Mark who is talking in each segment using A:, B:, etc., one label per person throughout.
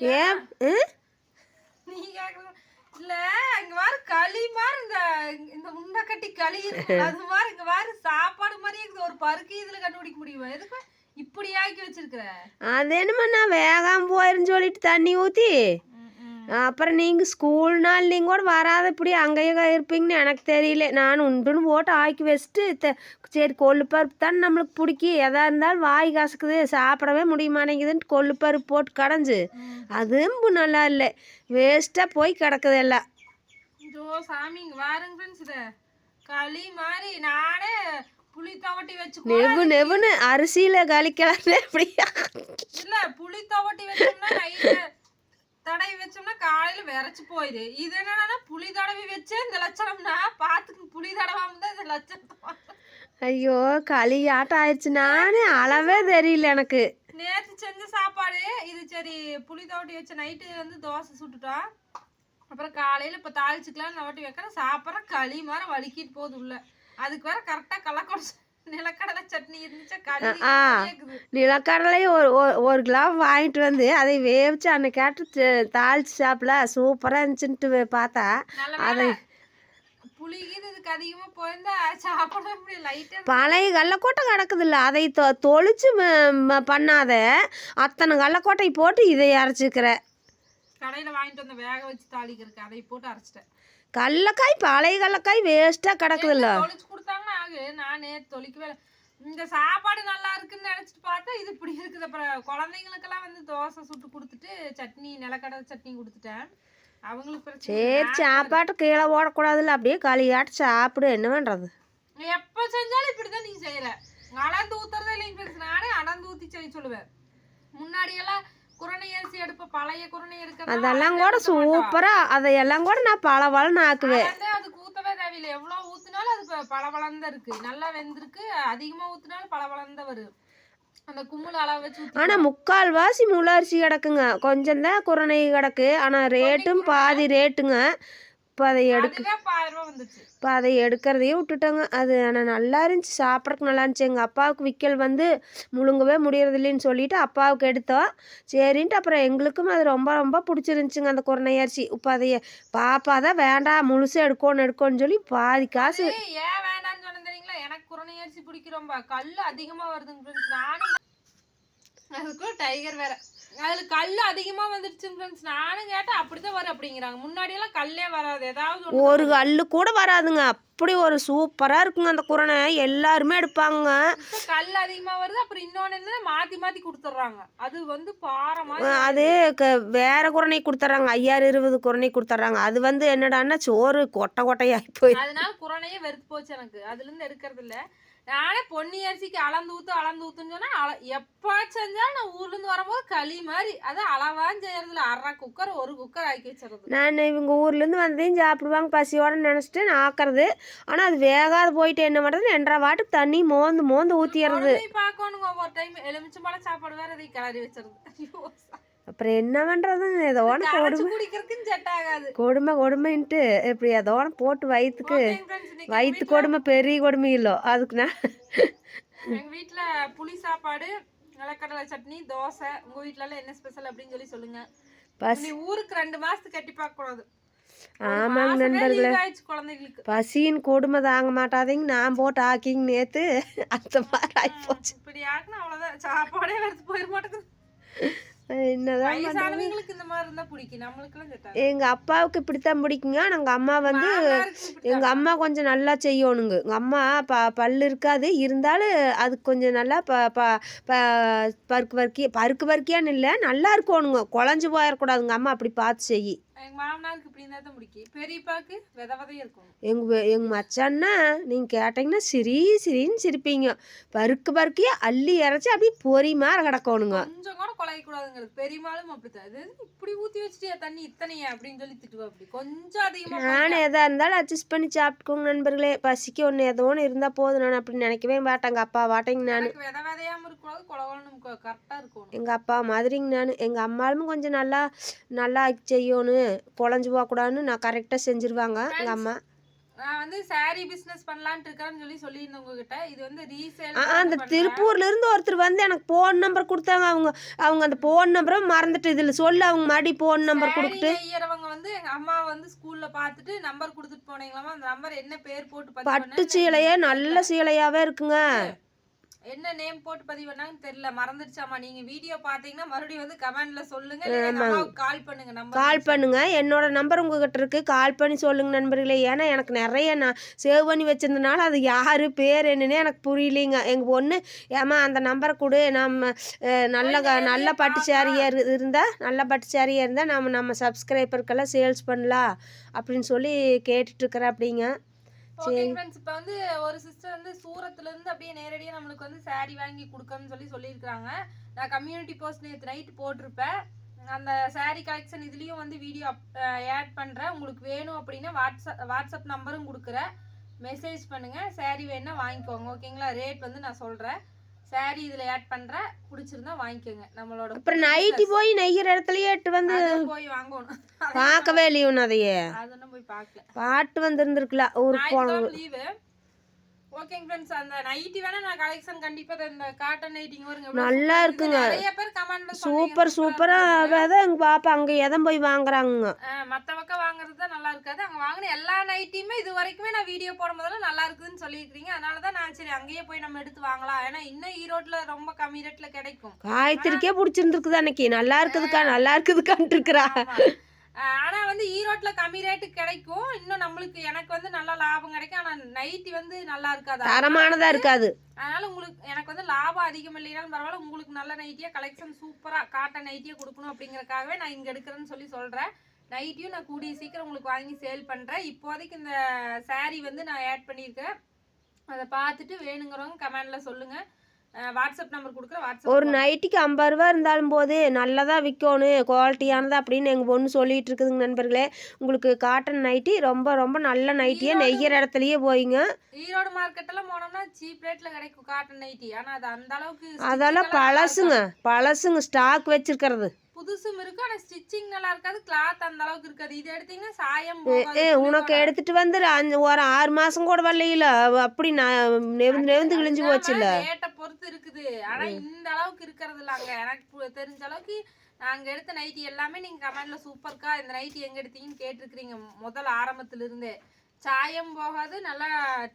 A: ஏன்?
B: நீ கேக்குற இல்ல இங்க வாரு களி மாதிரி இந்த இந்த முண்டை கட்டி களி இருக்கும் அது மாதிரி இங்க வாரு சாப்பாடு மாதிரி இருக்குது. ஒரு பருக்கு இதுல கண்டுபிடிக்க முடியுமா? எதுக்கு? இப்படி ஆக்கி வச்சிருக்கிற?
A: அது என்னம்மா நான் வேகாம போயிருன்னு சொல்லிட்டு தண்ணி ஊற்றி அப்புறம் நீங்கள் ஸ்கூல் நாள் நீங்கள் கூட வராத இப்படி அங்கேயே இருப்பீங்கன்னு எனக்கு தெரியல. நான் உண்டுன்னு போட்டு ஆக்கி வச்சுட்டு த- சரி கொள்ளுப்பருப்பு தானே நம்மளுக்கு பிடிக்கி எதா இருந்தாலும் வாய் கசக்குது சாப்பிடவே முடிய மாட்டேங்குதுன்ட்டு கொள்ளுப்பருப்பு போட்டு கடைஞ்சு அதுவும் நல்லா இல்லை. வேஸ்ட்டாக போய் கிடக்குது எல்லாம்.
B: ஜோ சாமி வாருங்க ஃப்ரெண்ட்ஸ் இத. களி மாதிரி நானே புளி தவட்டி வச்சு
A: நெவு நெவுன்னு அரிசியில் கழிக்கலாம் அப்படியா.
B: இல்ல புளி தவட்டி வச்சோம்னா தடவி வச்சோம்னா காலையில விரைச்சு போயிரு. இது என்னன்னா புளி தடவி வச்சு இந்த லட்சணம்னா பாத்துக்கு புளி தடவாம தான் இந்த லட்சணம்
A: ஐயோ களி ஆட்டம் ஆயிடுச்சு. நானே அளவே தெரியல எனக்கு.
B: நேற்று செஞ்ச சாப்பாடு இது சரி புளி தவட்டி வச்ச நைட்டு வந்து தோசை சுட்டுட்டோம் அப்புறம் காலையில இப்ப தாளிச்சுக்கலாம் நவட்டி வைக்கிறேன். சாப்பிட்ற களி மாதிரி வலிக்கிட்டு போகுது உள்ள. அதுக்கு வேற கரெக்டா கள்ளக்கொடை நிலக்கடலை
A: ஒரு ஒரு- கிலோ வாங்கிட்டு வந்து அதை வேவிச்சு அன்னைக்காட்டு தாளிச்சு சாப்பிடல. சூப்பராக இருந்துச்சுன்ட்டு பார்த்தா. அதை பழைய கடலக்கோட்டை கிடக்குதுல்ல. அதை தொ தொளிச்சு பண்ணாத அத்தனை கடலக்கோட்டை போட்டு இதை அரைச்சிக்கிற
B: கடையில வாங்கிட்டு வந்து வேக வச்சு தாளிக்கிறதுக்கு அதை போட்டு அரைச்சிட்டேன்.
A: கடலக்காய் பழைய கடலக்காய் வேஸ்ட்டாக கிடக்குதுல்ல.
B: தொளிச்சு கொடுத்தாங்கன்னா ஆகு. நானே தொளிக்கவே இல்ல. இந்த சாப்பாடு நல்லா இருக்குன்னு நினைச்சிட்டு பார்த்தா இது இப்படி இருக்குது. அப்புறம் குழந்தைங்களுக்கெல்லாம் வந்து தோசை சுட்டு கொடுத்துட்டு சட்னி நிலக்கடலை சட்னி கொடுத்துட்டேன். அவங்களுக்கு பிரச்சனை
A: சரி. சாப்பாட்டு கீழே போடக்கூடாதுல்ல அப்படியே களியாட்டு சாப்பிடு. என்ன பண்ணுறது
B: நான் எப்ப செஞ்சாலும் இப்படிதான் நீ செய்யற. அளந்து ஊத்துறதே இல்லைங்க ஃப்ரெண்ட்ஸ் நானே அளந்து ஊத்தி செய்ய சொல்லுவேன். முன்னாடி எல்லாம்
A: அதெல்லாம் கூட சூப்பராக அதையெல்லாம் கூட நான் பல பலன்னு ஆக்குவேன்
B: அதுக்கு ஊத்தவே தேவையில்லை. எவ்வளவு ஊத்துனாலும் அது பளபளன்னு தான் இருக்கு. நல்லா வெந்திருக்கு. அதிகமா ஊத்துனாலும் பளபளன்னு தான் வரும் அந்த கும்முள் அளவு வச்சு ஊத்தி
A: ஆனால் முக்கால்வாசி முழு அரிசி கிடக்குங்க. கொஞ்சம் தான் குரணை கிடக்கு. ஆனால் ரேட்டும் பாதி ரேட்டுங்க. இப்போ அதை எடுக்க
B: இப்ப
A: அதை எடுக்கிறதையே விட்டுட்டோங்க. அது ஆனால் நல்லா இருந்துச்சு. சாப்பிட்றதுக்கு நல்லா இருந்துச்சு. எங்கள் அப்பாவுக்கு விக்கல் வந்து முழுங்கவே முடியறதில்லைன்னு சொல்லிட்டு அப்பாவுக்கு எடுத்தோம். சரின்ட்டு அப்புறம் எங்களுக்கும் அது ரொம்ப ரொம்ப பிடிச்சிருந்துச்சுங்க அந்த குரணை அரிசி இப்போ அதை பாப்பா தான் வேண்டாம் முழுசாக எடுக்கணும் எடுக்கணும்னு சொல்லி பாதி காசு
B: ஏன் வேண்டாம்னு சொன்னேன் தெரியுங்களா? எனக்கு குரணை அரிசி பிடிக்கும் ரொம்ப கல் அதிகமா வருதுங்க நானும் அதுக்கும் டைகர் வேற. அதுல கல் அதிகமா வந்துருச்சு ஃப்ரெண்ட்ஸ் நானும் கேட்டேன் அப்படிதான் வரும் அப்படிங்கிறாங்க. முன்னாடி எல்லாம் கல்லே வராது. ஏதாவது
A: ஒரு கல்லு கூட வராதுங்க. அப்படி ஒரு சூப்பராக இருக்குங்க அந்த குரணை. எல்லாருமே எடுப்பாங்க.
B: கல் அதிகமா வருது அப்புறம் இன்னொன்னு என்ன மாத்தி மாத்தி கொடுத்துட்றாங்க அது வந்து மாதிரி
A: அது வேற குரணை கொடுத்துட்றாங்க ஐயாயிரம் இருபது குரணை கொடுத்துட்றாங்க அது வந்து என்னடான்னா சோறு கொட்டை கொட்டையாகி போய்
B: அதனால குரணையே வெறுத்து போச்சு எனக்கு. அதுல இருந்து எடுக்கிறது இல்ல நானே பொன்னி அரிசிக்கு அளந்து ஊத்து அளந்து ஊத்துன்னு சொன்னா அள எப்ப செஞ்சாலும் நான் ஊர்ல இருந்து வரும்போது களி மாதிரி அது அளவான்னு செய்யறது இல்ல அரை குக்கர் ஒரு குக்கர் ஆக்கி வச்சிருது
A: நான் இவங்க ஊர்லேருந்து வந்ததையும் சாப்பிடுவாங்க பசியோட நினச்சிட்டு நான் ஆக்குறது. ஆனால் அது வேகாத போயிட்டு என்ன பண்ணுறது ரெண்டரை வாட்டுக்கு தண்ணி மோந்து மோந்து ஊற்றிடுறது
B: பார்க்கணுங்க. ஒவ்வொரு டைம் எலுமிச்சம்பழம் சாப்பாடு வேற அதை கிளறி வச்சிருது
A: அப்புறம் என்ன பண்ணுறதுன்னு ஏதோ ஒன்று கொடுமை. கொடுமை கொடுமைன்ட்டு இப்படி ஏதோ ஒன்று போட்டு வயிற்றுக்கு வயிற்று கொடுமை பெரிய கொடுமை இல்லை அதுக்கு நான்
B: எங்க வீட்ல புளி சாப்பாடு நிலக்கடலை சட்னி தோசை. உங்க வீட்ல எல்லாம் என்ன ஸ்பெஷல் அப்படின்னு சொல்லி சொல்லுங்க.
A: பசி
B: நீ ஊருக்கு ரெண்டு மாசத்துக்கு கட்டி பார்க்க கூடாது. ஒரு
A: ஆமாங்க நண்பர்களே. பசியின் கொடுமை தாங்க மாட்டாதீங்க. நான் போட்டு ஆக்கிங்க நேற்று அந்த மாதிரி ஆகிப்போச்சு
B: இப்படி ஆக்குனா அவ்வளவுதான். சாப்பாடே வெறுத்து போயிட மாட்டேங்குது.
A: என்னதான் எங்கள் அப்பாவுக்கு இப்படித்தான் பிடிக்குங்க. நாங்கள் அம்மா வந்து எங்கள் அம்மா கொஞ்சம் நல்லா செய்யணுங்க. எங்கள் அம்மா ப பல்லு இருக்காது. இருந்தாலும் அது கொஞ்சம் நல்லா ப ப பருக்கு பருக்கி பருக்கு பருக்கியான்னு இல்லை நல்லா இருக்கணுங்க. குழஞ்சி போயிடக்கூடாதுங்க அம்மா அப்படி பார்த்து செய்
B: எங்க மாமனாருக்கு இப்படி இருந்தா தான் பிடிக்கும் பெரியப்பாக்கு வித இருக்கும்.
A: எங்கள் எங்கள் மச்சான்னா நீங்கள் கேட்டிங்கன்னா சிரி சிரின்னு சிரிப்பீங்க. பருக்கு பருக்கியா அள்ளி இறச்சி அப்படியே பொறி மாதிரி கிடக்கணுங்க.
B: கொஞ்சம் கூட குலைய கூடாதுங்கிறது பெரியமாலும் அப்படித்தான். இது இப்படி ஊத்தி வச்சிட்டியா தண்ணி இத்தனையா அப்படின்னு சொல்லி திட்டுவா அப்படி. கொஞ்சம் அதிகமா
A: நானும் எதாக இருந்தாலும் அட்ஜஸ்ட் பண்ணி சாப்பிட்டுக்கோங்க நண்பர்களே. பசிக்கு ஒன்று ஏதோ ஒன்று இருந்தால் போதும். நான் அப்படி நினைக்கவே மாட்டேங்க. அப்பா வாட்டேங்க நான்.
B: வித விதையாம இருக்கக்கூடாது. குளகுளன்னு கரெக்டா இருக்கணும்.
A: எங்கள் அப்பா மாதிரிங்க நான். எங்கள் அம்மாவும் கொஞ்சம் நல்லா நல்லா செய்யணும். குழஞ்சி போகக்கூடாதுன்னு நான் கரெக்டாக செஞ்சுருவாங்க எங்கள் அம்மா.
B: நான் வந்து saree பிசினஸ் பண்ணலாம்னு இருக்கேன்னு சொல்லி சொல்லியிருந்தேன் உங்ககிட்ட. இது வந்து ரீசேல்
A: அந்த திருப்பூர்ல இருந்து ஒருத்தர் வந்து எனக்கு ஃபோன் நம்பர் கொடுத்தாங்க. அவங்க அவங்க அந்த ஃபோன் நம்பரை மறந்துட்டு இதில் சொல்லு அவங்க மறுபடியும் ஃபோன் நம்பர் கொடுத்து.
B: நெய்யறவங்க வந்து எங்க அம்மா வந்து ஸ்கூல்ல பார்த்துட்டு நம்பர் கொடுத்துட்டு போனீங்களாமா? அந்த நம்பர் என்ன பேர் போட்டு
A: பட்டு சீலையே நல்ல சீலையாவே இருக்குங்க.
B: என்ன நேம் போட்டு பதிவு பண்ணாங்கன்னு தெரியல. மறந்துடுச்சாமா நீங்க வீடியோ பாத்தீங்கன்னா மறுபடியும் வந்து கமெண்ட்ல சொல்லுங்க. கால் பண்ணுங்க. நம்பர்
A: கால் பண்ணுங்க. என்னோட நம்பர் உங்ககிட்ட இருக்கு. கால் பண்ணி சொல்லுங்க நண்பர்களே. ஏன்னா எனக்கு நிறைய நான் சேவ் பண்ணி வச்சிருந்தனால அது யாரு பேர் என்னன்னே எனக்கு புரியலைங்க. எங்க பொண்ணு ஏமா அந்த நம்பரை கொடு. நம்ம நல்ல நல்ல பட்டு சேரியா இருந்தா நல்ல பட்டு சேரியா இருந்தா நம்ம நம்ம சப்ஸ்கிரைபருக்கெல்லாம் சேல்ஸ் பண்ணலாம் அப்படின்னு சொல்லி கேட்டுட்டு இருக்கிறேன் அப்படிங்க
B: ஓகே ஃப்ரெண்ட்ஸ் இப்போ வந்து ஒரு சிஸ்டர் வந்து சூரத்துல இருந்து அப்படியே நேரடியா நம்மளுக்கு வந்து saree வாங்கி கொடுக்கணும்னு சொல்லி சொல்லியிருக்காங்க நான் கம்யூனிட்டி போஸ்ட் நேற்று நைட் போட்டிருப்பேன். அந்த saree கலெக்ஷன் இதுலயும் வந்து வீடியோ ஆட் பண்றேன். உங்களுக்கு வேணும் அப்படின்னா வாட்ஸ்அப் வாட்ஸ்அப் நம்பரும் கொடுக்குறேன். மெசேஜ் பண்ணுங்க. saree வேணா வாங்கிக்கோங்க. ஓகேங்களா ரேட் வந்து நான் சொல்றேன். Saree இதுல ஆட் பண்றேன் பிடிச்சிருந்தா வாங்கிக்கோங்க. நம்மளோட
A: அப்புறம் நைட்டி போய் நெய்கிற இடத்துலயே எட்டு வந்து
B: போய் வாங்கணும்.
A: பார்க்கவே இல்லையும் அதையே.
B: அது ஒன்றும் போய் பார்க்கல.
A: பாட்டு வந்திருந்துருக்கலாம் ஊருக்கு போன
B: ஞாயிற்றுக்கிழமை லீவு ஓகேங்க ஃப்ரெண்ட்ஸ் அந்த நைட்டி வேணா நான் கலெக்ஷன் கண்டிப்பா. இந்த காட்டன் நைட்டிங்க வருங்க
A: நல்லா இருக்குங்க.
B: நிறைய பேர் கமெண்ட்ல
A: சூப்பர் சூப்பரா தான் எங்க பாப்பா அங்க எதம் போய் வாங்குறாங்க
B: மத்த பக்கம் வாங்குறது தான் நல்லா இருக்காது. அங்க வாங்கின எல்லா நைட்டியுமே இது வரைக்குமே நான் வீடியோ போடும் போதெல்லாம் நல்லா இருக்குதுன்னு சொல்லியிருக்கீங்க அதனால தான் நான் சரி அங்கேயே போய் நம்ம எடுத்து வாங்கலாம். ஏன்னா இன்னும் ஈரோட்ல ரொம்ப கம்மி ரேட்ல கிடைக்கும்.
A: காயத்திரிக்கே பிடிச்சிருந்துருக்குது அன்னைக்கு. நல்லா இருக்குதுக்கா நல்லா இருக்குதுக்கான்ட்டு இருக்கிறா.
B: ஆஹ் ஆனா வந்து ஈரோட்ல கம்மி ரேட்டுக்கு கிடைக்கும். இன்னும் நம்மளுக்கு எனக்கு வந்து நல்லா லாபம் கிடைக்கும். ஆனா நைட்டி வந்து நல்லா இருக்காது?
A: தரமானதா இருக்காது.
B: அதனால உங்களுக்கு எனக்கு வந்து லாபம் அதிகம் இல்லைனாலும் பரவாயில்ல. உங்களுக்கு நல்ல நைட்டியா கலெக்ஷன் சூப்பரா காட்டன் நைட்டியா கொடுக்கணும் அப்படிங்கறக்காகவே நான் இங்க எடுக்கிறேன்னு சொல்லி சொல்றேன். நைட்டியும் நான் கூடிய சீக்கிரம் உங்களுக்கு வாங்கி சேல் பண்றேன். இப்போதைக்கு இந்த saree வந்து நான் ஆட் பண்ணியிருக்கேன் அதை பார்த்துட்டு வேணுங்கிறவங்க கமெண்ட்ல சொல்லுங்க. அஹ் வாட்ஸ்அப் நம்பர் கொடுக்குறேன் வாட்ஸ்அப்
A: ஒரு நைட்டிக்கு ஐம்பது ரூபா இருந்தாலும் போது நல்லதா விற்கணும் குவாலிட்டியானதா அப்படின்னு எங்கள் பொண்ணு சொல்லிட்டு இருக்குதுங்க நண்பர்களே. உங்களுக்கு காட்டன் நைட்டி ரொம்ப ரொம்ப நல்ல நைட்டியே நெய்கிற இடத்துலயே போயிங்க.
B: ஈரோடு மார்க்கெட் எல்லாம் போனோம்னா சீப் ரேட்ல கிடைக்கும் காட்டன் நைட்டி ஆனா அது அந்த அளவுக்கு
A: அதெல்லாம் பழசுங்க பழசுங்க ஸ்டாக் வச்சிருக்கிறது.
B: புதுசும் இருக்கும் ஆனா ஸ்டிச்சிங் நல்லா இருக்காது கிளாத் அந்த அளவுக்கு இருக்காது. இது எடுத்தீங்கன்னா சாயம்
A: ஏ உனக்கு எடுத்துட்டு வந்து அஞ்சு ஒரு ஆறு மாசம் கூட வரலையில? அப்படி நான் நெவுந்து நெவுந்து கிழிஞ்சு போச்சுல்ல
B: ரேட்டை பொறுத்து இருக்குது. ஆனா இந்த அளவுக்கு இருக்கிறது இல்ல அங்க. எனக்கு தெரிஞ்ச அளவுக்கு நாங்க எடுத்த நைட்டி எல்லாமே நீங்க கமெண்ட்ல சூப்பர்க்கா இந்த நைட்டி எங்க எடுத்தீங்கன்னு கேட்டிருக்கிறீங்க முதல் ஆரம்பத்துல இருந்தே சாயம் போகாது நல்லா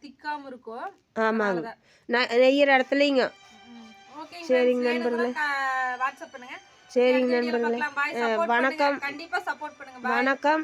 B: திக்காம இருக்கும்.
A: ஆமாங்க. நெய்யிற இடத்துலைங்க சரிங்க நண்பர்களே.
B: வாட்ஸ்அப் பண்ணுங்க.
A: சரிங்க நண்பர்களே வணக்கம்.
B: பண்ணுங்க. கண்டிப்பா சப்போர்ட் பண்ணுங்க.
A: வணக்கம்